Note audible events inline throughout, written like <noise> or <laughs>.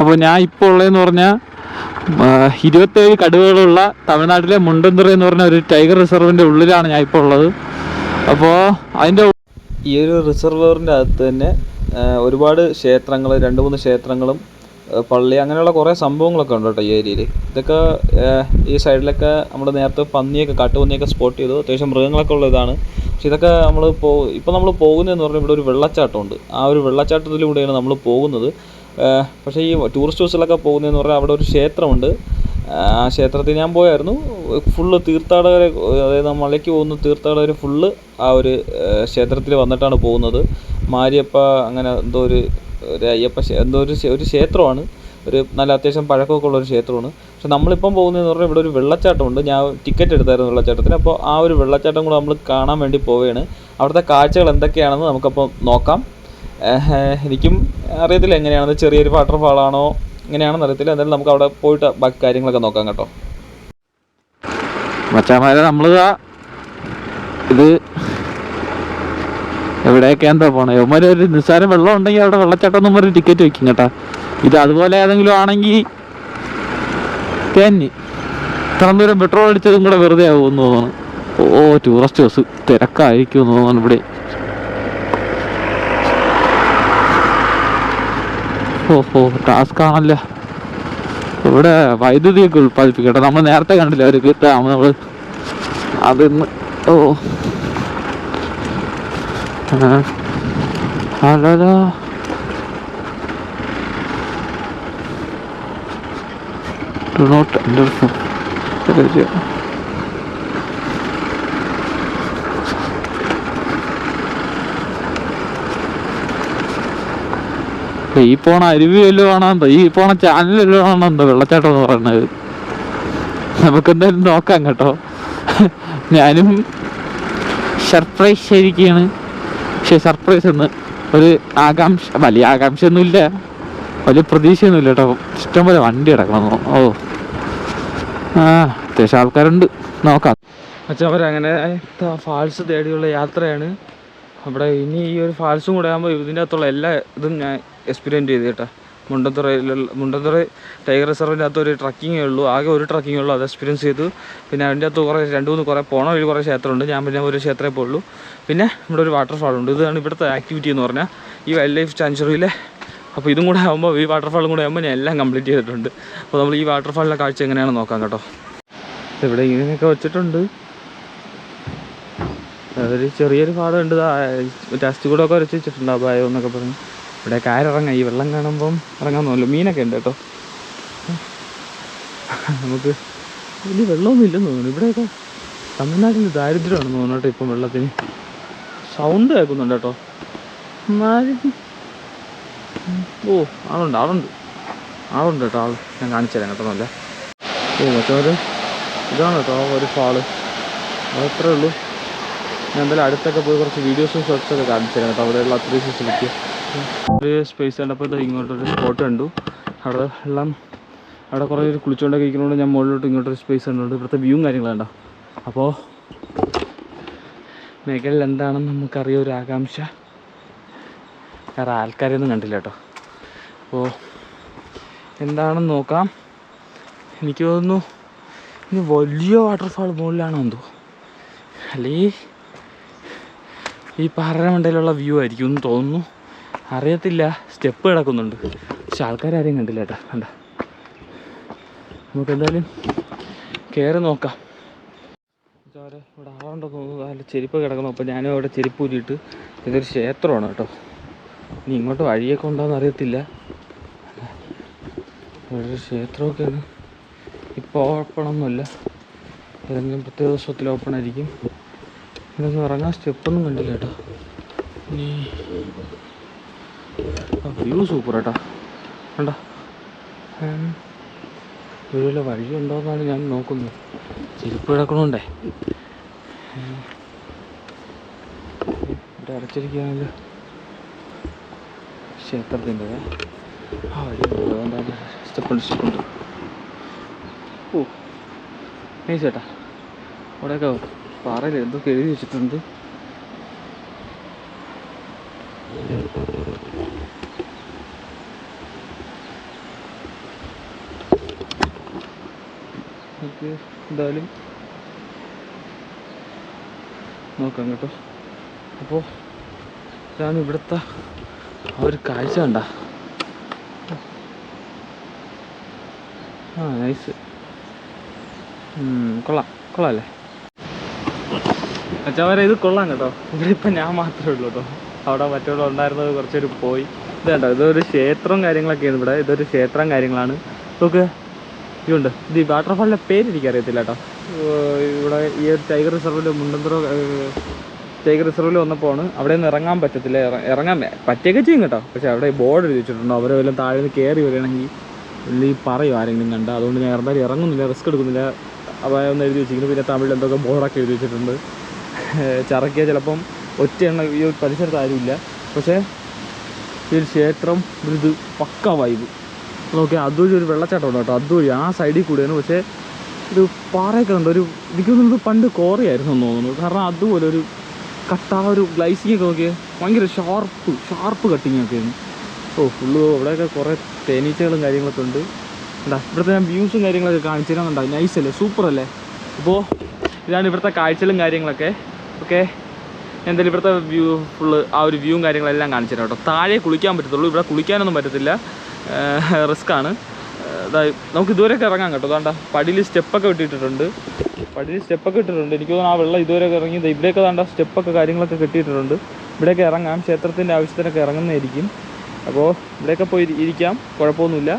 അപ്പോൾ ഞാൻ ഇപ്പോൾ ഉള്ളതെന്ന് പറഞ്ഞാൽ ഇരുപത്തേഴ് കടുവകളുള്ള തമിഴ്നാട്ടിലെ മുണ്ടന്തുറ എന്ന് പറഞ്ഞ ഒരു ടൈഗർ റിസർവിന്റെ ഉള്ളിലാണ് ഞാൻ ഇപ്പോൾ ഉള്ളത്. അപ്പോൾ അതിന്റെ ഈ ഒരു റിസർവറിന്റെ അകത്ത് തന്നെ ഒരുപാട് ക്ഷേത്രങ്ങൾ രണ്ട് മൂന്ന് ക്ഷേത്രങ്ങളും പള്ളി അങ്ങനെയുള്ള കുറേ സംഭവങ്ങളൊക്കെ ഉണ്ട് കേട്ടോ ഈ ഏരിയയിൽ ഇതൊക്കെ ഈ സൈഡിലൊക്കെ നമ്മൾ നേരത്തെ പന്നിയൊക്കെ കാട്ടുപന്നിയൊക്കെ സ്പോട്ട് ചെയ്തു. അത്യാവശ്യം മൃഗങ്ങളൊക്കെ ഉള്ള ഇതാണ്. പക്ഷെ ഇതൊക്കെ നമ്മൾ പോ ഇപ്പോൾ നമ്മൾ പോകുന്നതെന്ന് പറഞ്ഞാൽ ഇവിടെ ഒരു വെള്ളച്ചാട്ടമുണ്ട്. ആ ഒരു വെള്ളച്ചാട്ടത്തിലൂടെയാണ് നമ്മൾ പോകുന്നത്. പക്ഷേ ഈ ടൂറിസ്റ്റ് ബസ്സിലൊക്കെ പോകുന്നതെന്ന് പറഞ്ഞാൽ അവിടെ ഒരു ക്ഷേത്രമുണ്ട്. ആ ക്ഷേത്രത്തിൽ ഞാൻ പോയായിരുന്നു. ഫുള്ള് തീർത്ഥാടകരെ അതായത് ആ മലയ്ക്ക് പോകുന്ന തീർത്ഥാടകർ ഫുള്ള് ആ ഒരു ക്ഷേത്രത്തിൽ വന്നിട്ടാണ് പോകുന്നത്. മാരിയപ്പ അങ്ങനെ എന്തോ ഒരു ഒരു അയ്യപ്പ എന്തോ ഒരു ഒരു ക്ഷേത്രമാണ്. ഒരു നല്ല അത്യാവശ്യം പഴക്കമൊക്കെ ഉള്ള ഒരു ക്ഷേത്രമാണ്. പക്ഷെ നമ്മളിപ്പം പോകുന്നതെന്ന് പറഞ്ഞാൽ ഇവിടെ ഒരു വെള്ളച്ചാട്ടമുണ്ട്. ഞാൻ ടിക്കറ്റ് എടുത്തായിരുന്നു വെള്ളച്ചാട്ടത്തിന്. അപ്പോൾ ആ ഒരു വെള്ളച്ചാട്ടം കൂടെ നമ്മൾ കാണാൻ വേണ്ടി പോവുകയാണ്. അവിടുത്തെ കാഴ്ചകൾ എന്തൊക്കെയാണെന്ന് നമുക്കപ്പോൾ നോക്കാം. എനിക്കും അറിയത്തില്ല എങ്ങനെയാണെന്ന്. ചെറിയൊരു വാട്ടർഫാളാണോ എങ്ങനെയാണെന്ന് അറിയത്തില്ല. എന്തായാലും നമുക്ക് അവിടെ പോയിട്ട് ബാക്കി കാര്യങ്ങളൊക്കെ നോക്കാം കേട്ടോ. മച്ചാമാരെ നമ്മൾ ഇത് എവിടെയൊക്കെ എന്താ പോണേ? ഇവന്മാർ ഒരു നിസ്സാരം വെള്ളം ഉണ്ടെങ്കിൽ അവിടെ വെള്ളച്ചാട്ടം ഒരു ടിക്കറ്റ് വെക്കും കേട്ടാ. ഇത് അതുപോലെ ഏതെങ്കിലും ആണെങ്കിൽ തേഞ്ഞ്. ഇത്രയും ദൂരം പെട്രോൾ അടിച്ചതും കൂടെ വെറുതെ ആവുമെന്ന് തോന്നുന്നു. ഓ ടൂറിസ്റ്റ് ബസ് തിരക്കായിരിക്കും തോന്നുന്നു ഇവിടെ. ഓ ഓ ടാസ്ക് ആണല്ലോ ഇവിടെ വൈദ്യുതിയൊക്കെ ഉൽപ്പാദിപ്പിക്കട്ടെ. നമ്മൾ നേരത്തെ കണ്ടില്ല ഒരു കിട്ടാമ നമ്മൾ അതിന്ന് ഓ. ഹലോ. ഡു നോട്ട് എന്റർ ഈ പോണ അരുവി വല്ലതും എന്തോ ഈ പോണ ചാനൽ വല്ലതും എന്തോ വെള്ളച്ചാട്ടം എന്ന് പറയുന്നത്. നമുക്ക് എന്തായാലും നോക്കാം കേട്ടോ. ഞാനും സർപ്രൈസ് ആയിരിക്കുകയാണ് പക്ഷെ സർപ്രൈസ് എന്ന് ഒരു ആകാംക്ഷ വലിയ ആകാംക്ഷ ഒന്നുമില്ല വലിയ പ്രതീക്ഷയൊന്നുമില്ല കേട്ടോ. ഇഷ്ടംപോലെ വണ്ടി കിടക്കണം ഓ. ആ അത്യാവശ്യം ആൾക്കാരുണ്ട്. നോക്കാം. അച്ഛൻ ഫാൾസ് തേടിയുള്ള യാത്രയാണ്. അവിടെ ഇനി ഈ ഒരു ഫാൾസും കൂടെ ആകുമ്പോൾ ഇതിന്റെ അകത്തുള്ള എല്ലാ ഇതും ഞാൻ എക്സ്പീരിയൻസ് ചെയ്ത് കേട്ടോ. മുണ്ടത്തുറയിലുള്ള മുണ്ടത്തുറ ടൈഗർ റിസർവിന്റെ അകത്ത് ഒരു ട്രക്കിങ്ങേ ഉള്ളൂ. ആകെ ഒരു ട്രക്കിങ്ങേ ഉള്ളൂ. അത് എക്സ്പീരിയൻസ് ചെയ്തു. പിന്നെ അതിന്റെ അകത്ത് കുറേ രണ്ട് മൂന്ന് കുറേ പോണ വഴി കുറേ ക്ഷേത്രമുണ്ട്. ഞാൻ പിന്നെ ഒരു ക്ഷേത്രമേ പോകുള്ളൂ പിന്നെ ഇവിടെ ഒരു വാട്ടർഫാൾ ഉണ്ട്. ഇതാണ് ഇവിടുത്തെ ആക്ടിവിറ്റി എന്ന് പറഞ്ഞാൽ ഈ വൈൽഡ് ലൈഫ് സാങ്ച്വറിയിലെ അപ്പോൾ ഇതും കൂടെ ആകുമ്പോൾ ഈ വാട്ടർഫാളും കൂടെ ആകുമ്പോൾ ഞാൻ എല്ലാം കംപ്ലീറ്റ് ചെയ്തിട്ടുണ്ട്. അപ്പോൾ നമ്മൾ ഈ വാട്ടർഫാളിലെ കാഴ്ച എങ്ങനെയാണെന്ന് നോക്കാം കേട്ടോ. ഇവിടെ ഇങ്ങനെയൊക്കെ വെച്ചിട്ടുണ്ട്. ഒരു ചെറിയൊരു പാടമുണ്ട് ടെസ്റ്റ് കൂടെ ഒക്കെ വരച്ച് വെച്ചിട്ടുണ്ട് അപായം എന്നൊക്കെ പറഞ്ഞ്. ഇവിടെ കാരിറങ്ങാം ഈ വെള്ളം കാണുമ്പം ഇറങ്ങാൻ തോന്നില്ല മീനൊക്കെ ഉണ്ട് കേട്ടോ. നമുക്ക് വലിയ വെള്ളമൊന്നും ഇല്ലെന്ന് തോന്നുന്നു. ഇവിടെയൊക്കെ തമിഴ്നാട്ടിൽ ദാരിദ്ര്യമാണെന്ന് തോന്നുന്നു ഇപ്പം വെള്ളത്തിന്. സൗണ്ട് കേൾക്കുന്നുണ്ട് കേട്ടോ. ഓ ആളുണ്ട് ആളുണ്ട്. ആളുണ്ട് കേട്ടോ ആൾ ഞാൻ കാണിച്ചു കേട്ടോ നല്ല. ഓ മറ്റേ ഒരു ഇതാണ് കേട്ടോ ഒരു ഫാൾ അതത്രേ ഉള്ളൂ. ഞാൻ എന്തായാലും അടുത്തൊക്കെ പോയി കുറച്ച് വീഡിയോസും ഷോർട്സൊക്കെ കാണിച്ചു തരാം കേട്ടോ. അവിടെയുള്ള അത്രയും ഫെസിലിറ്റി സ്പേസ് കണ്ടപ്പോൾ ഇങ്ങോട്ടൊരു സ്പോട്ട് കണ്ടു. അവിടെ എല്ലാം അവിടെ കുറേ പേര് കുളിച്ചുകൊണ്ടൊക്കെ ഇരിക്കുന്നതുകൊണ്ട് ഞാൻ മുകളിലോട്ട് ഇങ്ങോട്ടൊരു സ്പേസ് കണ്ടുകൊണ്ട് ഇവിടുത്തെ വ്യൂവും കാര്യങ്ങളും കണ്ടോ. അപ്പോൾ മേഖലയിൽ എന്താണെന്ന് നമുക്കറിയാം ഒരു ആകാംക്ഷ. വേറെ ആൾക്കാരെയൊന്നും കണ്ടില്ല കേട്ടോ. അപ്പോൾ എന്താണെന്ന് നോക്കാം. എനിക്ക് തോന്നുന്നു ഇനി വലിയ വാട്ടർഫാൾ മുകളിലാണോ എന്തോ? അല്ലെങ്കിൽ ഈ പാറയുടെ മണ്ടയിലുള്ള വ്യൂ ആയിരിക്കും എന്ന് തോന്നുന്നു. അറിയത്തില്ല. സ്റ്റെപ്പ് കിടക്കുന്നുണ്ട്. പക്ഷെ ആൾക്കാരും കണ്ടില്ല കേട്ടോ. കണ്ട? നമുക്ക് എന്തായാലും കയറി നോക്കാം. ഇതാരെ? ഇവിടെ ആളുണ്ടോ തോന്നുന്നു. അതിൽ ചെരുപ്പ് കിടക്കുന്നു. അപ്പോൾ ഞാനും അവിടെ ചെരുപ്പ് ഊരിയിട്ട് ഇതൊരു ക്ഷേത്രമാണ് കേട്ടോ. ഇനി ഇങ്ങോട്ട് വഴിയൊക്കെ ഉണ്ടോയെന്ന് അറിയത്തില്ല. ഇവിടെ ക്ഷേത്രമൊക്കെയാണ്. ഇപ്പോൾ ഓപ്പണൊന്നുമില്ല ഏതെങ്കിലും പ്രത്യേക ദിവസത്തിൽ ഓപ്പൺ ആയിരിക്കും. ഇതൊന്നും ഇറങ്ങാൻ സ്റ്റെപ്പൊന്നും കണ്ടില്ല കേട്ടോ. ഇനി വ്യൂ സൂപ്പർ കേട്ടോ കണ്ടോ? വീട്ടിൽ വഴിയുണ്ടോ എന്നാണ് ഞാൻ നോക്കുന്നത്. ചെരുപ്പ് കിടക്കണോണ്ടേ. ഇവിടെ അടച്ചിരിക്കുകയാണല്ലോ. ക്ഷേത്രത്തിന്റെ ആ വഴി അതുകൊണ്ടാണ് സ്റ്റെപ്പുണ്ട് സ്റ്റെപ്പുണ്ട് ഓ നൈസ് ചേട്ടാ അവിടെയൊക്കെ പാറയിൽ എന്തൊക്കെ എഴുതി വെച്ചിട്ടുണ്ട്. എന്തായാലും നോക്കാം കേട്ടോ. അപ്പോൾ ഞാൻ ഇവിടുത്തെ ആ ഒരു കാഴ്ച കണ്ട. ആ നൈസ് കൊള്ളാം കൊള്ളാം അല്ലേ? അച്ഛാവരെ ഇത് കൊള്ളാം കേട്ടോ. ഇവിടെ ഞാൻ മാത്രമേ ഉള്ളൂ കേട്ടോ. അവിടെ മറ്റുള്ള ഉണ്ടായിരുന്നത് കുറച്ചൊരു പോയി. ഇത് കണ്ടോ ഇതൊരു ക്ഷേത്രവും കാര്യങ്ങളൊക്കെയാണ് ഇവിടെ. ഇതൊരു ക്ഷേത്രം കാര്യങ്ങളാണ്. നോക്ക് ഇതുണ്ട്. ഇത് ഈ വാട്ടർഫാളിന്റെ പേര് എനിക്കറിയത്തില്ല കേട്ടോ. ഇവിടെ ഈ ഒരു ടൈഗർ റിസർവിൽ മുണ്ടന്തറ ടൈഗർ റിസർവിൽ വന്നപ്പോൾ അവിടെ നിന്ന് ഇറങ്ങാൻ പറ്റത്തില്ല. ഇറങ്ങാൻ പറ്റിയൊക്കെ ചെയ്യും കേട്ടോ. പക്ഷെ അവിടെ ബോർഡ് എഴുതി അവരെ വല്ലതും താഴെ നിന്ന് കയറി വരികയാണെങ്കിൽ ഈ പറയും ആരെങ്കിലും കണ്ട. അതുകൊണ്ട് ഞാൻ എന്തായാലും ഇറങ്ങുന്നില്ല റിസ്ക് എടുക്കുന്നില്ല. അവ ഒന്ന് എഴുതി വെച്ചിരിക്കുന്നു. പിന്നെ തമിഴിൽ എന്തൊക്കെ ബോർഡൊക്കെ എഴുതി വെച്ചിട്ടുണ്ട്. <laughs> ചറക്കിയ ചിലപ്പം ഒറ്റ എണ്ണ ഈ പരിസരത്ത് ആരുമില്ല. പക്ഷേ ഈ ഒരു ക്ഷേത്രം ഒരു പക്ക വൈബ് നോക്കി അതുവഴി ഒരു വെള്ളച്ചാട്ടം ഉണ്ട് കേട്ടോ. അതുവഴി ആ സൈഡിൽ കൂടിയാണ്. പക്ഷേ ഒരു പാറയൊക്കെ ഉണ്ട് ഒരു എനിക്ക് പണ്ട് കോറിയായിരുന്നു എന്ന് തോന്നുന്നു. കാരണം അതുപോലെ ഒരു കട്ട ഒരു ഗ്ലൈസിങ് ഒക്കെ നോക്കിയാൽ ഭയങ്കര ഷാർപ്പ് ഷാർപ്പ് കട്ടിങ് ഒക്കെയാണ് ഓ ഫുള്ള് അവിടെയൊക്കെ കുറേ തേനീച്ചകളും കാര്യങ്ങളൊക്കെ ഉണ്ട്. എന്താ ഇവിടുത്തെ ഞാൻ വ്യൂസും കാര്യങ്ങളൊക്കെ കാണിച്ചു തരുന്നുണ്ടാവും നൈസ് അല്ലേ? സൂപ്പർ അല്ലേ? അപ്പോൾ ഇതാണ് ഇവിടുത്തെ കാഴ്ചകളും കാര്യങ്ങളൊക്കെ. ഓക്കെ എന്തായാലും ഇവിടുത്തെ വ്യൂ ഫുള്ള് ആ ഒരു വ്യൂവും കാര്യങ്ങളെല്ലാം കാണിച്ചു തരാം കേട്ടോ. താഴെ കുളിക്കാൻ പറ്റത്തുള്ളൂ. ഇവിടെ കുളിക്കാനൊന്നും പറ്റത്തില്ല. റിസ്ക് ആണ്. അതായത് നമുക്ക് ഇതുവരെയൊക്കെ ഇറങ്ങാം കേട്ടോ. അതാണ്ട പടിയിൽ സ്റ്റെപ്പൊക്കെ ഇട്ടിട്ടുണ്ട് പടിയിൽ സ്റ്റെപ്പൊക്കെ ഇട്ടിട്ടുണ്ട്. എനിക്ക് തോന്നുന്നു ആ വെള്ളം ഇതുവരെയൊക്കെ ഇറങ്ങി ഇവിടെയൊക്കെ താണ്ട സ്റ്റെപ്പൊക്കെ കാര്യങ്ങളൊക്കെ കെട്ടിയിട്ടുണ്ട് ഇവിടെയൊക്കെ ഇറങ്ങാം. ക്ഷേത്രത്തിന്റെ ആവശ്യത്തിനൊക്കെ ഇറങ്ങുന്നതായിരിക്കും. അപ്പോൾ ഇവിടെയൊക്കെ പോയി ഇരിക്കാം. കുഴപ്പമൊന്നുമില്ല.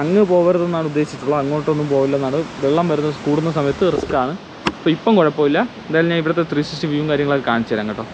അങ്ങ് പോകരുതെന്നാണ് ഉദ്ദേശിച്ചിട്ടുള്ളത്. അങ്ങോട്ടൊന്നും പോകില്ലെന്നാണ് വെള്ളം വരുന്ന കൂടുന്ന സമയത്ത് റിസ്ക്കാണ്. അപ്പോൾ ഇപ്പം കുഴപ്പമില്ല. എന്തായാലും ഞാൻ ഇവിടുത്തെ ത്രീ സിക്സ്റ്റി വ്യൂവും കാര്യങ്ങളൊക്കെ കാണിച്ചു തരാം കേട്ടോ.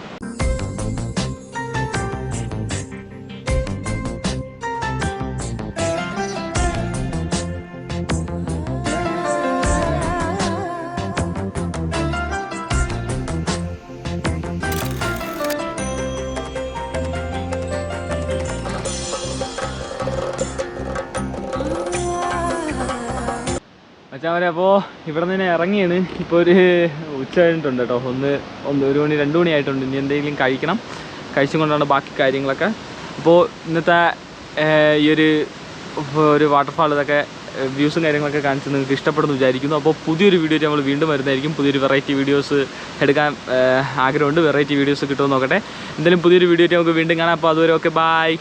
മച്ചാവരെ അപ്പോൾ ഇവിടെ നിന്ന് ഇറങ്ങിയാണ്. ഇപ്പോൾ ഒരു ഉച്ച കഴിഞ്ഞിട്ടുണ്ട് കേട്ടോ. ഒന്ന് ഒന്ന് ഒരു മണി രണ്ട് മണി ആയിട്ടുണ്ട്. ഇനി എന്തെങ്കിലും കഴിക്കണം. കഴിച്ചും കൊണ്ടാണ് ബാക്കി കാര്യങ്ങളൊക്കെ. അപ്പോൾ ഇന്നത്തെ ഈ ഒരു ഒരു വാട്ടർഫാൾ ഇതൊക്കെ വ്യൂസും കാര്യങ്ങളൊക്കെ കാണിച്ച് നിങ്ങൾക്ക് ഇഷ്ടപ്പെടുന്നു വിചാരിക്കുന്നു. അപ്പോൾ പുതിയൊരു വീഡിയോ നമ്മൾ വീണ്ടും വരുന്നതായിരിക്കും. പുതിയൊരു വെറൈറ്റി വീഡിയോസ് എടുക്കാൻ ആഗ്രഹമുണ്ട്. വെറൈറ്റി വീഡിയോസ് കിട്ടുമെന്ന് നോക്കട്ടെ. എന്തായാലും പുതിയൊരു വീഡിയോ നമുക്ക് വീണ്ടും കാണാം. അപ്പോൾ അതുവരെ ഓക്കെ ബായ്